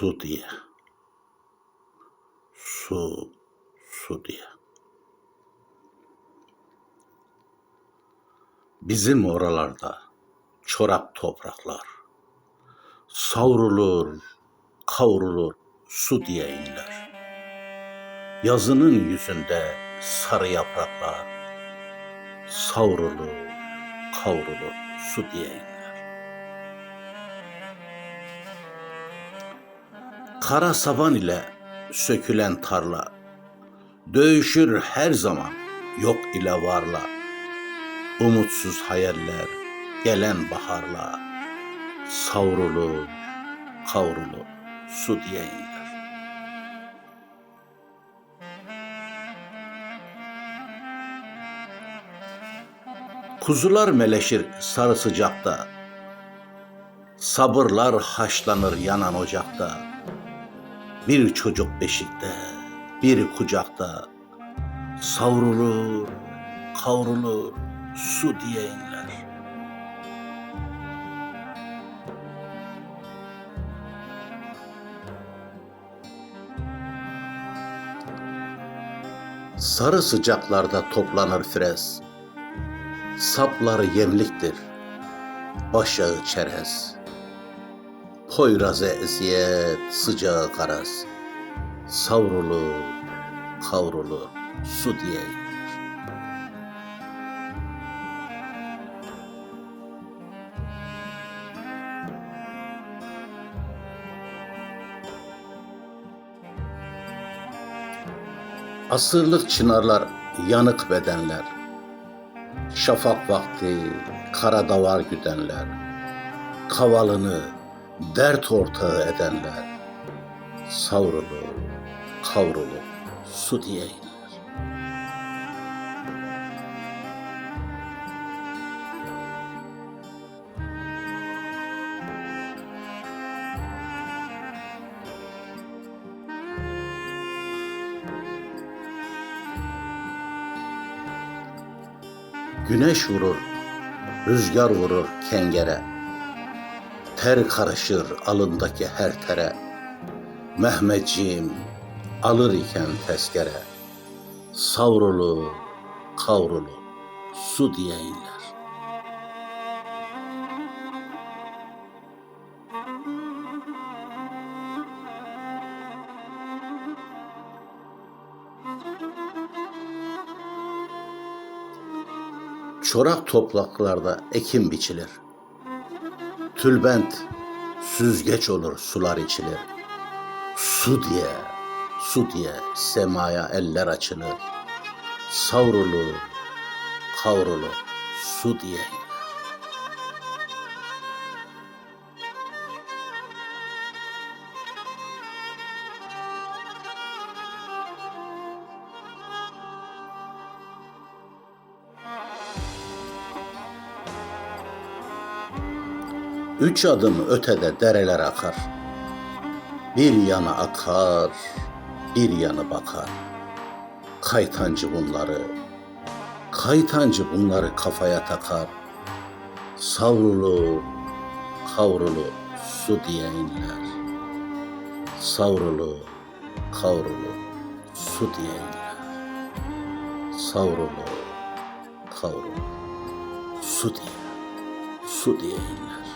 Su diye. Su, su diye. Bizim oralarda çorak topraklar savrulur, kavrulur su diye inler. Yazının yüzünde sarı yapraklar savrulur, kavrulur su diye inler. Kara saban ile sökülen tarla dövüşür her zaman yok ile varla. Umutsuz hayaller gelen baharla savrulur, kavrulur su diye inler. Kuzular meleşir sarı sıcakta, sabırlar haşlanır yanan ocakta. Bir çocuk beşikte, bir kucakta, savrulur, kavrulur su diye inler. Sarı sıcaklarda toplanır frez. Sapları yemliktir, başağı çerez. Poyrazı eziyet, sıcağı karaz. Savrulur, kavrulur, su diye. Asırlık çınarlar, yanık bedenler. Şafak vakti kara davar güdenler. Kavalını dert ortağı edenler. Savrulur, kavrulur, su diye iner. Güneş vurur, rüzgar vurur kengere. Ter karışır alındaki her tere. Mehmetciğim alır iken tezkere. Savrulur, kavrulur, su diye inler. Çorak topraklarda ekim biçilir. Tülbent süzgeç olur sular içilir. Su diye, su diye semaya eller açılır. Savrulur, kavrulur, su diye Üç adım ötede dereler akar. Bir yana akar, bir yanı bakar. Kaytancı bunları, kaytancı bunları kafaya takar. Savrulur, kavrulur, su diye inler. Savrulur, kavrulur, su diye inler. Savrulur, kavrulur, su diye, su diye inler.